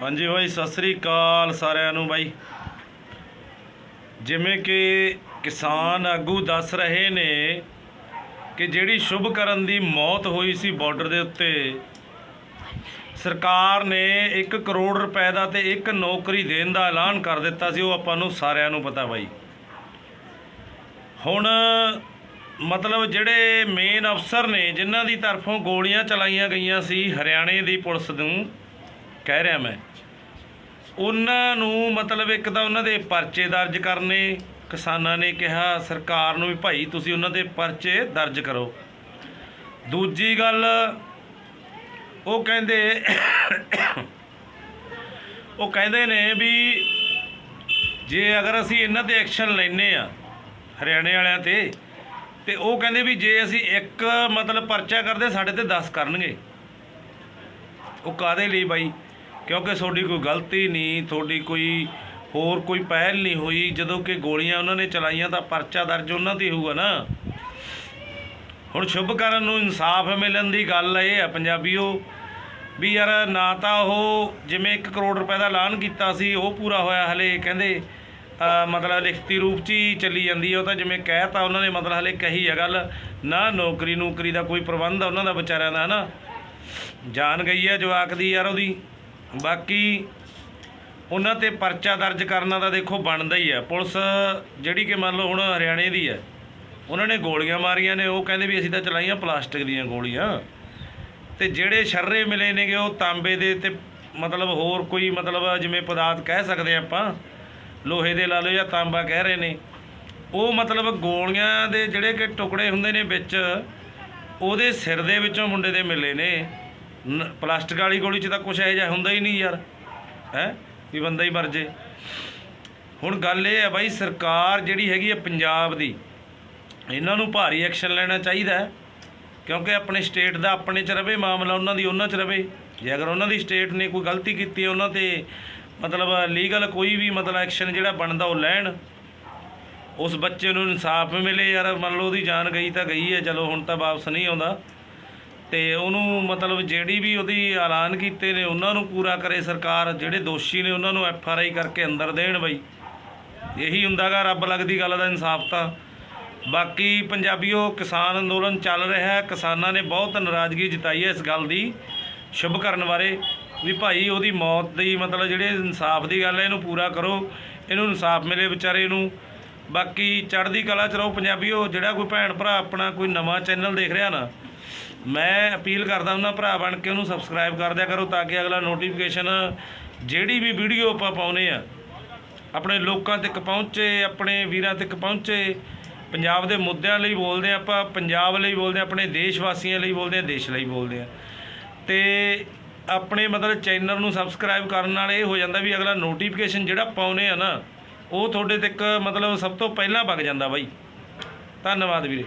ਹਾਂਜੀ ਬਾਈ, ਸਤਿ ਸ੍ਰੀ ਅਕਾਲ ਸਾਰਿਆਂ ਨੂੰ ਬਾਈ। ਜਿਵੇਂ ਕਿ ਕਿਸਾਨ ਆਗੂ ਦੱਸ ਰਹੇ ਨੇ ਕਿ ਜਿਹੜੀ ਸ਼ੁਭ ਕਰਨ ਦੀ ਮੌਤ ਹੋਈ ਸੀ ਬਾਰਡਰ ਦੇ ਉੱਤੇ, ਸਰਕਾਰ ਨੇ 1 ਕਰੋੜ ਰੁਪਏ ਦਾ ਤੇ ਇੱਕ ਨੌਕਰੀ ਦੇਣ ਦਾ ਐਲਾਨ ਕਰ ਦਿੱਤਾ ਸੀ, ਉਹ ਆਪਾਂ ਨੂੰ ਸਾਰਿਆਂ ਨੂੰ ਪਤਾ ਬਾਈ। ਹੁਣ ਮਤਲਬ ਜਿਹੜੇ ਮੇਨ ਅਫਸਰ ਨੇ, ਜਿਨ੍ਹਾਂ ਦੀ ਤਰਫੋਂ ਗੋਲੀਆਂ ਚਲਾਈਆਂ ਗਈਆਂ ਸੀ ਹਰਿਆਣੇ ਦੀ ਪੁਲਿਸ ਨੂੰ ਕਹਿ ਰਿਹਾ ਮੈਂ। ਉਹਨਾਂ ਨੂੰ ਮਤਲਬ ਇੱਕ ਤਾਂ ਉਹਨਾਂ ਦੇ ਪਰਚੇ ਦਰਜ ਕਰਨੇ, ਕਿਸਾਨਾਂ ਨੇ ਕਿਹਾ, ਸਰਕਾਰ ਨੂੰ ਵੀ ਭਾਈ ਤੁਸੀਂ ਉਹਨਾਂ ਦੇ ਪਰਚੇ ਦਰਜ ਕਰੋ। ਦੂਜੀ ਗੱਲ, ਉਹ ਕਹਿੰਦੇ ਉਹ ਕਹਿੰਦੇ ਨੇ ਵੀ ਜੇ ਅਗਰ ਅਸੀਂ ਇਹਨਾਂ ਤੇ ਐਕਸ਼ਨ ਲੈਨੇ ਆ ਹਰਿਆਣੇ ਵਾਲਿਆਂ ਤੇ ਤੇ ਉਹ ਕਹਿੰਦੇ ਵੀ ਜੇ ਅਸੀਂ ਇੱਕ ਮਤਲਬ ਪਰਚਾ ਕਰਦੇ, ਸਾਡੇ ਤੇ 10 ਕਰਨਗੇ। ਉਹ ਕਾਦੇ ਲਈ ਬਾਈ? ਕਿਉਂਕਿ ਤੁਹਾਡੀ ਕੋਈ ਗਲਤੀ ਨਹੀਂ, ਤੁਹਾਡੀ ਕੋਈ ਹੋਰ ਕੋਈ ਪਹਿਲ ਨਹੀਂ ਹੋਈ, ਜਦੋਂ ਕਿ ਗੋਲੀਆਂ ਉਹਨਾਂ ਨੇ ਚਲਾਈਆਂ ਤਾਂ ਪਰਚਾ ਦਰਜ ਉਹਨਾਂ ਤੇ ਹੋਊਗਾ ਨਾ। ਹੁਣ ਸ਼ੁਭ ਕਰਨ ਨੂੰ ਇਨਸਾਫ ਮਿਲਣ ਦੀ ਗੱਲ ਇਹ ਆ ਪੰਜਾਬੀਓ, ਵੀ ਯਾਰ ਨਾ ਤਾਂ ਉਹ ਜਿਵੇਂ 1 ਕਰੋੜ ਰੁਪਏ ਦਾ ਐਲਾਨ ਕੀਤਾ ਸੀ, ਉਹ ਪੂਰਾ ਹੋਇਆ ਹਲੇ, ਕਹਿੰਦੇ ਮਤਲਬ ਲਿਖਤੀ ਰੂਪ ਚ ਹੀ ਚੱਲੀ ਜਾਂਦੀ ਹੈ ਉਹ ਤਾਂ ਜਿਵੇਂ ਕਹਿਤਾ ਉਹਨਾਂ ਨੇ, ਮਤਲਬ ਹਲੇ ਕਹੀ ਹੈ ਗੱਲ, ਨਾ ਨੌਕਰੀ ਨੌਕਰੀ ਦਾ ਕੋਈ ਪ੍ਰਬੰਧ ਆ ਉਹਨਾਂ ਦਾ ਵਿਚਾਰਿਆਂ ਦਾ, ਹਨਾ। ਜਾਨ ਗਈ ਹੈ ਜਵਾਕ ਦੀ ਯਾਰ ਉਹਦੀ। ਬਾਕੀ ਉਹਨਾਂ ਤੇ ਪਰਚਾ ਦਰਜ ਕਰਨਾ ਤਾਂ ਦੇਖੋ ਬਣਦਾ ਹੀ ਹੈ ਪੁਲਿਸ ਜਿਹੜੀ ਕਿ ਮੰਨ ਲਓ ਹੁਣ ਹਰਿਆਣੇ ਦੀ ਹੈ ਉਹਨਾਂ ਨੇ ਗੋਲੀਆਂ ਮਾਰੀਆਂ ਨੇ, ਉਹ ਕਹਿੰਦੇ ਵੀ ਅਸੀਂ ਤਾਂ ਚਲਾਈਆਂ ਪਲਾਸਟਿਕ ਦੀਆਂ ਗੋਲੀਆਂ। ਤੇ ਜਿਹੜੇ ਸ਼ਰਰੇ ਮਿਲੇ ਨੇਗੇ, ਉਹ ਤਾਂਬੇ ਦੇ ਤੇ ਮਤਲਬ ਹੋਰ ਕੋਈ ਮਤਲਬ ਜਿਵੇਂ ਪਦਾਰਥ ਕਹਿ ਸਕਦੇ ਆਪਾਂ, ਲੋਹੇ ਦੇ ਲਾ ਲਓ ਜਾਂ ਤਾਂਬਾ ਕਹਿ ਰਹੇ ਨੇ, ਉਹ ਮਤਲਬ ਗੋਲੀਆਂ ਦੇ ਜਿਹੜੇ ਕਿ ਟੁਕੜੇ ਹੁੰਦੇ ਨੇ ਵਿੱਚ, ਉਹਦੇ ਸਿਰ ਦੇ ਵਿੱਚੋਂ ਮੁੰਡੇ ਦੇ ਮਿਲੇ ਨੇ। ਪਲਾਸਟਿਕ ਵਾਲੀ ਗੋਲੀ 'ਚ ਤਾਂ ਕੁਝ ਇਹੋ ਜਿਹਾ ਹੁੰਦਾ ਹੀ ਨਹੀਂ ਯਾਰ, ਹੈ? ਵੀ ਬੰਦਾ ਹੀ ਮਰ ਜੇ। ਹੁਣ ਗੱਲ ਇਹ ਹੈ ਬਾਈ, ਸਰਕਾਰ ਜਿਹੜੀ ਹੈਗੀ ਹੈ ਪੰਜਾਬ ਦੀ, ਇਹਨਾਂ ਨੂੰ ਭਾਰੀ ਐਕਸ਼ਨ ਲੈਣਾ ਚਾਹੀਦਾ ਕਿਉਂਕਿ ਆਪਣੇ ਸਟੇਟ ਦਾ ਆਪਣੇ ਚ ਰਵੇ, ਮਾਮਲਾ ਉਹਨਾਂ ਦੀ ਉਹਨਾਂ ਚ ਰਵੇ। ਜੇ ਅਗਰ ਉਹਨਾਂ ਦੀ ਸਟੇਟ ਨੇ ਕੋਈ ਗਲਤੀ ਕੀਤੀ ਹੈ, ਉਹਨਾਂ ਤੇ ਮਤਲਬ ਲੀਗਲ ਕੋਈ ਵੀ ਮਤਲਬ ਐਕਸ਼ਨ ਜਿਹੜਾ ਬਣਦਾ ਉਹ ਲੈਣ, ਉਸ ਬੱਚੇ ਨੂੰ ਇਨਸਾਫ ਮਿਲੇ ਯਾਰ। ਮੰਨ ਲਓ ਉਹਦੀ ਜਾਨ ਗਈ ਤਾਂ ਗਈ ਹੈ, ਚਲੋ ਹੁਣ ਤਾਂ ਵਾਪਸ ਨਹੀਂ ਆਉਂਦਾ। ਤੇ ਉਹਨੂੰ ਮਤਲਬ ਜਿਹੜੀ ਵੀ ਉਹਦੀ ਐਲਾਨ ਕੀਤੇ ਨੇ, ਉਹਨਾਂ ਨੂੰ ਪੂਰਾ ਕਰੇ ਸਰਕਾਰ, ਜਿਹੜੇ ਦੋਸ਼ੀ ਨੇ ਉਹਨਾਂ ਨੂੰ ਐਫ ਆਰ ਆਈ ਕਰਕੇ ਅੰਦਰ ਦੇਣ ਬਈ। ਇਹੀ ਹੁੰਦਾਗਾ ਰੱਬ ਲੱਗਦੀ ਗੱਲ ਦਾ ਇਨਸਾਫ ਤਾਂ। ਬਾਕੀ ਪੰਜਾਬੀਓ, ਕਿਸਾਨ ਅੰਦੋਲਨ ਚੱਲ ਰਿਹਾ ਹੈ। ਕਿਸਾਨਾਂ ਨੇ ਬਹੁਤ ਨਾਰਾਜ਼ਗੀ ਜਤਾਈ ਹੈ ਇਸ ਗੱਲ ਦੀ। ਸ਼ੁਭ ਕਰਨ ਬਾਰੇ ਵੀ ਭਾਈ ਉਹਦੀ ਮੌਤ ਦੀ ਮਤਲਬ ਜਿਹੜੇ ਇਨਸਾਫ ਦੀ ਗੱਲ ਹੈ, ਇਹਨੂੰ ਪੂਰਾ ਕਰੋ। ਇਹਨੂੰ ਇਨਸਾਫ ਮਿਲੇ ਵਿਚਾਰੇ ਨੂੰ। ਬਾਕੀ ਚੜ੍ਹਦੀ ਕਲਾ ਚ ਰਹੋ ਪੰਜਾਬੀਓ, ਜਿਹੜਾ ਕੋਈ ਭੈਣ ਭਰਾ ਆਪਣਾ ਕੋਈ ਨਵਾਂ ਚੈਨਲ ਦੇਖ ਰਿਹਾ ਨਾ ਮੈਂ ਅਪੀਲ ਕਰਦਾ ਉਹਨਾਂ ਭਰਾ ਬਣ ਕੇ ਉਹਨੂੰ ਸਬਸਕ੍ਰਾਈਬ ਕਰ ਦਿਆ ਕਰੋ ਤਾਂ ਕਿ ਅਗਲਾ ਨੋਟੀਫਿਕੇਸ਼ਨ ਜਿਹੜੀ ਵੀ ਵੀਡੀਓ ਆਪਾਂ ਪਾਉਨੇ ਆ, ਆਪਣੇ ਲੋਕਾਂ ਤੱਕ ਪਹੁੰਚੇ, ਆਪਣੇ ਵੀਰਾਂ ਤੱਕ ਪਹੁੰਚੇ, ਪੰਜਾਬ ਦੇ ਮੁੱਦਿਆਂ ਲਈ ਬੋਲਦੇ ਹਾਂ ਆਪਾਂ, ਪੰਜਾਬ ਲਈ ਬੋਲਦੇ ਹਾਂ ਆਪਣੇ ਦੇਸ਼ ਵਾਸੀਆਂ ਲਈ ਬੋਲਦੇ ਹਾਂ ਦੇਸ਼ ਲਈ ਬੋਲਦੇ ਹਾਂ ਤੇ ਆਪਣੇ ਮਤਲਬ ਚੈਨਲ ਨੂੰ ਸਬਸਕ੍ਰਾਈਬ ਕਰਨ ਨਾਲ ਇਹ ਹੋ ਜਾਂਦਾ ਵੀ ਅਗਲਾ ਨੋਟੀਫਿਕੇਸ਼ਨ ਜਿਹੜਾ ਪਾਉਨੇ ਆ ਨਾ, ਉਹ ਤੁਹਾਡੇ ਤੱਕ ਮਤਲਬ ਸਭ ਤੋਂ ਪਹਿਲਾਂ ਵਗ ਜਾਂਦਾ ਬਾਈ। ਧੰਨਵਾਦ ਵੀਰੇ।